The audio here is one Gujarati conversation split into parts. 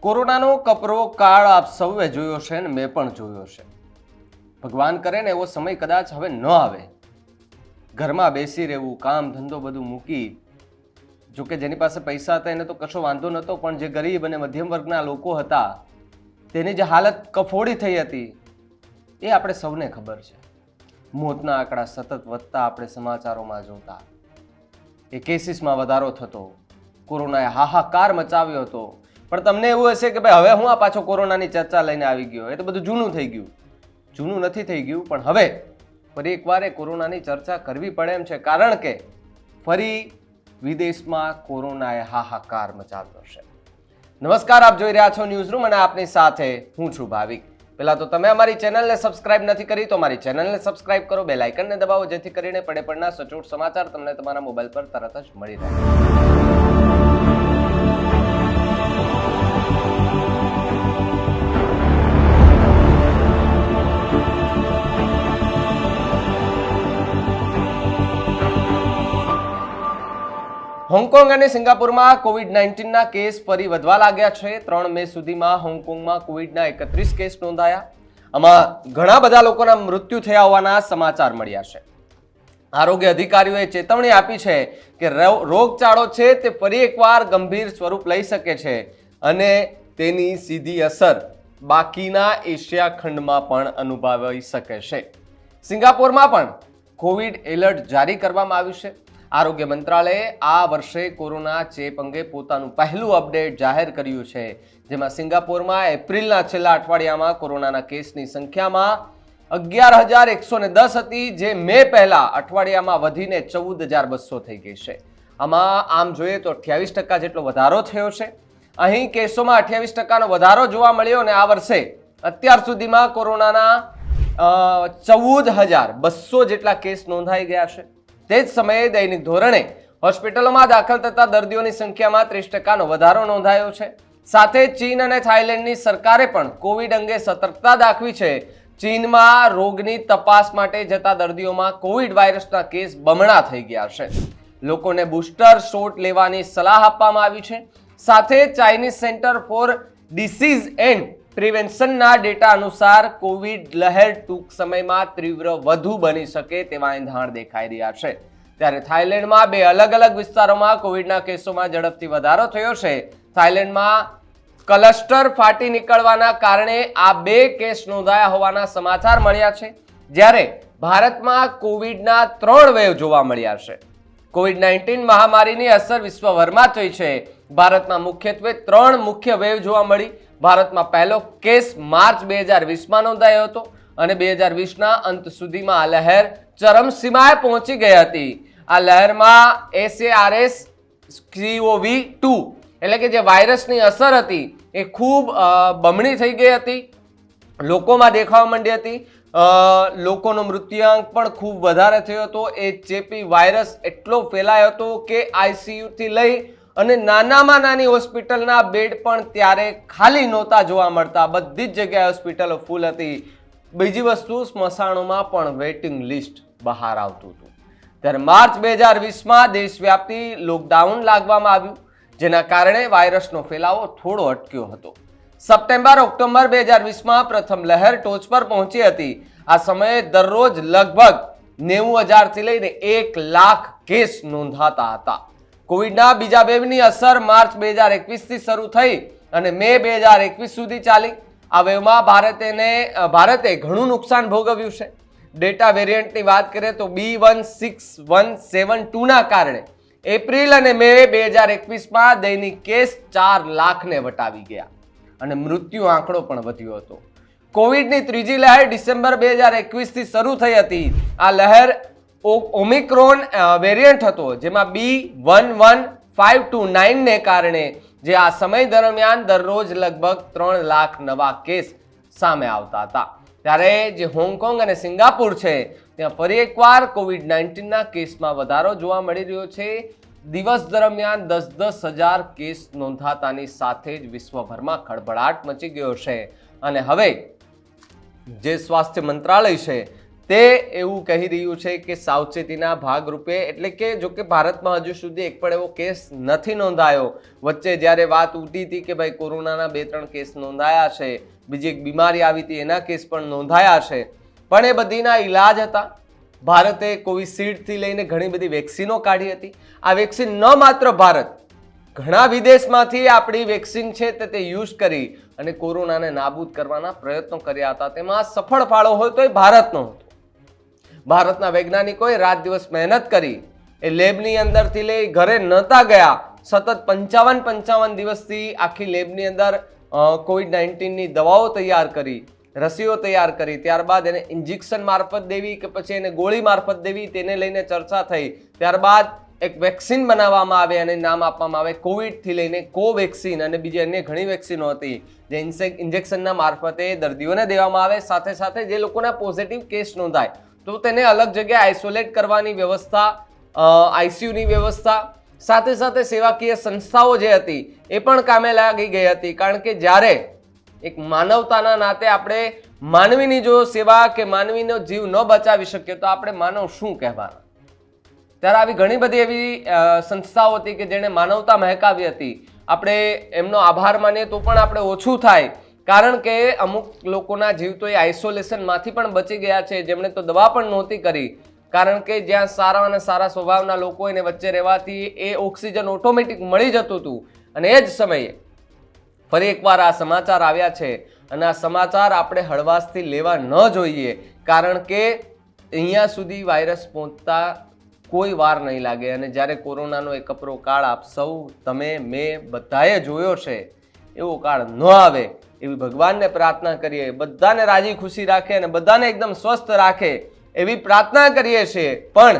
કોરોનાનો કપરો કાળ આપ સૌએ જોયો છે ને મેં પણ જોયો છે. ભગવાન કરે ને એવો સમય કદાચ હવે ન આવે. ઘરમાં બેસી રહેવું, કામ, ધંધો બધું મૂકી, જોકે જેની પાસે પૈસા હતા એને તો કશો વાંધો નહોતો, પણ જે ગરીબ અને મધ્યમ વર્ગના લોકો હતા, તેની જે હાલત કફોડી થઈ હતી, એ આપણે સૌને ખબર છે. મોતના આંકડા સતત વધતા આપણે સમાચારોમાં જોતા. એ કેસીસમાં વધારો થતો. કોરોનાએ હાહાકાર મચાવ્યો હતો. પણ તમને એવું હશે કે ભાઈ, હવે હું આ પાછો કોરોનાની ચર્ચા લઈને આવી ગયો. એ તો બધું જૂનું થઈ ગયું. જૂનું નથી થઈ ગયું, પણ હવે ફરી એકવાર એ કોરોનાની ચર્ચા કરવી પડે એમ છે. કારણ કે ફરી વિદેશમાં કોરોનાએ હાહાકાર મચાવ્યો છે. નમસ્કાર, આપ જોઈ રહ્યા છો ન્યૂઝ રૂમ અને આપની સાથે હું છું ભાવિક. પહેલાં તો તમે અમારી ચેનલને સબસ્ક્રાઇબ નથી કરી, તો અમારી ચેનલને સબસ્ક્રાઇબ કરો, બે લાઇકનને દબાવો, જેથી કરીને પડે પડના સચોટ સમાચાર તમને તમારા મોબાઈલ પર તરત જ મળી રહે. હોંગકોંગ અને સિંગાપુરમાં કોવિડ નાઇન્ટીનના કેસ ફરી વધવા લાગ્યા છે. ત્રણ મે સુધીમાં હોંગકોંગમાં કોવિડના એકત્રીસ કેસ નોંધાયા. આમાં ઘણા બધા લોકોના મૃત્યુ થયા હોવાના સમાચાર મળ્યા છે. આરોગ્ય અધિકારીઓએ ચેતવણી આપી છે કે રોગચાળો છે તે ફરી એકવાર ગંભીર સ્વરૂપ લઈ શકે છે અને તેની સીધી અસર બાકીના એશિયા ખંડમાં પણ અનુભવાઈ શકે છે. સિંગાપોરમાં પણ કોવિડ એલર્ટ જારી કરવામાં આવ્યું છે. આરોગ્ય મંત્રાલયે આ વર્ષે કોરોના ચેપ અંગે પોતાનું પહેલું અપડેટ જાહેર કર્યું છે, જેમાં સિંગાપોરમાં એપ્રિલના છેલ્લા અઠવાડિયામાં કોરોનાના કેસની સંખ્યામાં અગિયાર હજાર એકસો ને દસ હતી, જે મે પહેલા અઠવાડિયામાં વધીને ચૌદ હજાર બસો થઈ ગઈ છે. આમાં આમ જોઈએ તો અઠ્યાવીસ ટકા જેટલો વધારો થયો છે. અહીં કેસોમાં અઠ્યાવીસ ટકાનો વધારો જોવા મળ્યો અને આ વર્ષે અત્યાર સુધીમાં કોરોનાના ચૌદ હજાર બસો જેટલા કેસ નોંધાઈ ગયા છે. તે જ સમયે દૈનિક ધોરણે હોસ્પિટલોમાં દાખલ થતા દર્દીઓની સંખ્યામાં ત્રીસ ટકાનો વધારો નોંધાયો છે. સાથે ચીન અને થાઇલેન્ડની સરકારે પણ કોવિડ અંગે સતર્કતા દાખવી છે. ચીનમાં રોગની તપાસ માટે જતા દર્દીઓમાં કોવિડ વાયરસના કેસ બમણા થઈ ગયા છે. લોકોને બુસ્ટર શોટ લેવાની સલાહ આપવામાં આવી છે. સાથે Chinese centre for disease and પ્રિવેન્શનના data અનુસાર કોવિડ લહેર ટૂંક સમયમાં તીવ્ર વધુ બની શકે તેવા એંધાણ દેખાઈ રહ્યા છે. ત્યારે થાઇલેન્ડમાં બે અલગ અલગ વિસ્તારોમાં કોવિડના કેસોમાં ઝડપથી વધારો થયો છે. થાઇલેન્ડમાં ક્લસ્ટર ફાટી નીકળવાના કારણે આ બે કેસ નોંધાયા હોવાના સમાચાર મળ્યા છે. જ્યારે ભારતમાં કોવિડના ત્રણ વેવ જોવા મળ્યા છે. કોવિડ નાઇન્ટીન મહામારીની અસર વિશ્વભરમાં થઈ છે. ભારતમાં મુખ્યત્વે ત્રણ મુખ્ય વેવ જોવા મળી. ભારતમાં પહેલો કેસ માર્ચ બે હજાર વીસમાં નોંધાયો હતો અને બે હજાર વીસના અંત સુધીમાં આ લહેર ચરમસીમાએ પહોંચી ગઈ હતી. આ લહેરમાં એસએઆરએસ સીઓવી ટુ એટલે કે જે વાયરસની અસર હતી એ ખૂબ બમણી થઈ ગઈ હતી. લોકોમાં દેખાવા માંડી હતી. લોકોનો મૃત્યુઆંક પણ ખૂબ વધારે થયો હતો. એ ચેપી વાયરસ એટલો ફેલાયો હતો કે આઈસીયુથી લઈ અને નાનામાં નાની હોસ્પિટલના બેડ પણ ત્યારે ખાલી નહોતા જોવા મળતા. બધી જ જગ્યાએ હોસ્પિટલો ફૂલ હતી. બીજી વસ્તુ, સ્મશાનોમાં પણ વેઇટિંગ લિસ્ટ બહાર આવતું હતું. ત્યારે માર્ચ બે હજાર વીસમાં દેશવ્યાપી લોકડાઉન લાગવામાં આવ્યું, જેના કારણે વાયરસનો ફેલાવો થોડો અટક્યો હતો. સપ્ટેમ્બર, ઓક્ટોબર બે હજાર વીસમાં પ્રથમ લહેર ટોચ પર પહોંચી હતી. આ સમયે દરરોજ લગભગ નેવું હજારથી લઈને એક લાખ કેસ નોંધાતા હતા. કોવિડના બીજા વેવની અસર માર્ચ બે હજાર એકવીસથી શરૂ થઈ અને મે બે હજાર એકવીસ સુધી ચાલી. આ વેવમાં ભારતેને ભારતે ઘણું નુકસાન ભોગવ્યું છે. ડેટા વેરિયન્ટની વાત કરીએ તો B one six one seven ટુના કારણે એપ્રિલ અને મે બે હજાર એકવીસમાં દૈનિક કેસ ચાર લાખને વટાવી ગયા અને મૃત્યુ આંકડો પણ વધ્યો હતો. કોવિડની ત્રીજી લહેર ડિસેમ્બર બે હજાર એકવીસથી શરૂ થઈ હતી. આ લહેર ઓમિક્રોન વેરિયન્ટ હતો, જેમાં B one one five two નાઇનને કારણે જે આ સમય દરમિયાન દરરોજ લગભગ ત્રણ લાખ નવા કેસ સામે આવતા હતા. ત્યારે જે હોંગકોંગ અને સિંગાપુર છે, ત્યાં ફરી એકવાર કોવિડ નાઇન્ટીનના કેસમાં વધારો જોવા મળી રહ્યો છે. દિવસ દરમિયાન દસ દસ હજાર કેસ નોંધાતાની સાથે જ વિશ્વભરમાં ખળભળાટ મચી ગયો છે. અને હવે જે સ્વાસ્થ્ય મંત્રાલય છે તે એવું કહી રહ્યું છે કે સાવચેતીના ભાગરૂપે, એટલે કે જો કે ભારતમાં હજુ સુધી એક પણ એવો કેસ નથી નોંધાયો. વચ્ચે જ્યારે વાત ઉઠી હતી કે ભાઈ કોરોનાના બે ત્રણ કેસ નોંધાયા છે, બીજી એક બીમારી આવી હતી, એના કેસ પણ નોંધાયા છે. પણ એ બધીના ઈલાજ હતા. ભારતે કોવિશિલ્ડથી લઈને ઘણી બધી વેક્સિનો કાઢી હતી. આ વેક્સિન ન માત્ર ભારત, ઘણા વિદેશમાંથી આપણી વેક્સિન છે તે તે યુઝ કરી અને કોરોનાને નાબૂદ કરવાના પ્રયત્નો કર્યા હતા. તેમાં સફળ ફાળો હોય તો એ ભારતનો હતો. ભારતના વૈજ્ઞાનિકોએ રાત દિવસ મહેનત કરી. એ લેબની અંદરથી લઈ ઘરે નહોતા ગયા. સતત પંચાવન પંચાવન દિવસથી આખી લેબની અંદર કોવિડ નાઇન્ટીનની દવાઓ તૈયાર કરી, રસીઓ તૈયાર કરી. ત્યારબાદ એને ઇન્જેક્શન મારફત દેવી કે પછી એને ગોળી મારફત દેવી તેને લઈને ચર્ચા થઈ. ત્યારબાદ એક વેક્સિન બનાવવામાં આવે અને નામ આપવામાં આવે કોવિડથી લઈને કોવેક્સિન અને બીજી અન્ય ઘણી વેક્સિનો હતી. જે ઇન્જેક્શનના મારફતે દર્દીઓને દેવામાં આવે. સાથે સાથે જે લોકોના પોઝિટિવ કેસ નોંધાય તો તેને અલગ જગ્યાએ આઇસોલેટ કરવાની વ્યવસ્થા આઈસીયુની વ્યવસ્થા, સાથે સાથે સેવાકીય સંસ્થાઓ જે હતી એ પણ કામે લાગી ગઈ હતી. કારણ કે જ્યારે એક માનવતાના નાતે આપણે માનવીની જો સેવા કે માનવીનો જીવ ન બચાવી શકીએ, તો આપણે માનવ શું કહેવાના? ત્યારે આવી ઘણી બધી એવી સંસ્થાઓ હતી કે જેણે માનવતા મહેકાવી હતી. આપણે એમનો આભાર માનીએ તો પણ આપણે ઓછું થાય. કારણ કે અમુક લોકોના જીવ તો એ આઇસોલેશનમાંથી પણ બચી ગયા છે. જેમણે તો દવા પણ નહોતી કરી. કારણ કે જ્યાં સારા અને સારા સ્વભાવના લોકો એને વચ્ચે રહેવાથી એ ઓક્સિજન ઓટોમેટિક મળી જતું હતું. અને એ જ સમયે ફરી એકવાર આ સમાચાર આવ્યા છે. અને આ સમાચાર આપણે હળવાશથી લેવા ન જોઈએ. કારણ કે અહીંયા સુધી વાયરસ પહોંચતા કોઈ વાર નહીં લાગે. અને જ્યારે કોરોનાનો એક કપરો કાળ આપ સૌ, તમે, મેં બધાએ જોયો છે, એવો કાળ ન આવે. એવી ભગવાનને પ્રાર્થના કરીએ, બધાને રાજી ખુશી રાખે અને બધાને એકદમ સ્વસ્થ રાખે એવી પ્રાર્થના કરીએ છીએ. પણ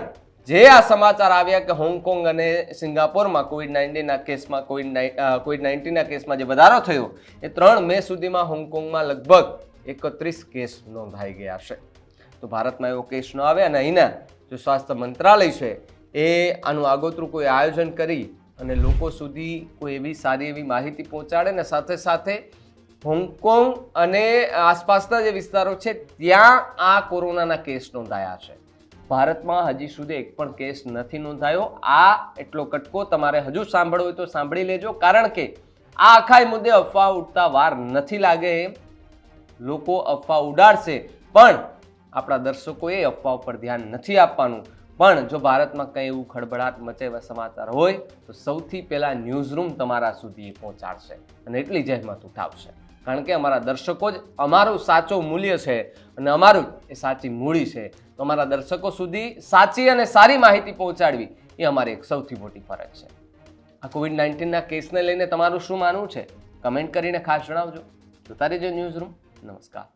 જે આ સમાચાર આવ્યા કે હોંગકોંગ અને સિંગાપોરમાં કોવિડ નાઇન્ટીનના કેસમાં કોવિડ કોવિડ નાઇન્ટીનના કેસમાં જે વધારો થયો, એ ત્રણ મે સુધીમાં હોંગકોંગમાં લગભગ એકત્રીસ કેસ નોંધાઈ ગયા છે. તો ભારતમાં એવો કેસ ન આવે અને અહીંના જે સ્વાસ્થ્ય મંત્રાલય છે, એ આનું આગોતરું કોઈ આયોજન કરી અને લોકો સુધી કોઈ એવી સારી એવી માહિતી પહોંચાડે ને સાથે સાથે હોંગકોંગ અને આસપાસના જે વિસ્તારો છે, ત્યાં આ કોરોનાના કેસ નોંધાયા છે. ભારતમાં હજી સુધી એક પણ કેસ નથી નોંધાયો. આ એટલો કટકો તમારે હજુ સાંભળવો હોય તો સાંભળી લેજો, કારણ કે આ આખા મુદ્દે અફવા ઉડતા વાર નથી લાગે લોકો અફવા ઉડાડશે, પણ આપણા દર્શકોએ અફવા ઉપર ધ્યાન નથી આપવાનું. પણ જો ભારતમાં કંઈ એવું ખળભળાટ મચે સમાચાર હોય, તો સૌથી પહેલાં ન્યૂઝરૂમ તમારા સુધી પહોંચાડશે. અને એટલી જહેમત ઉઠાવશે. કારણ કે અમારા દર્શકો જ અમારું સાચું મૂલ્ય છે અને અમારું એ સાચી મૂડી છે. તો અમારા દર્શકો સુધી સાચી અને સારી માહિતી પહોંચાડવી એ અમારી એક સૌથી મોટી ફરજ છે. આ કોવિડ નાઇન્ટીનના કેસને લઈને તમારું શું માનવું છે? કમેન્ટ કરીને ખાસ જણાવજો. જોતા રહેજો ન્યૂઝ રૂમ નમસ્કાર.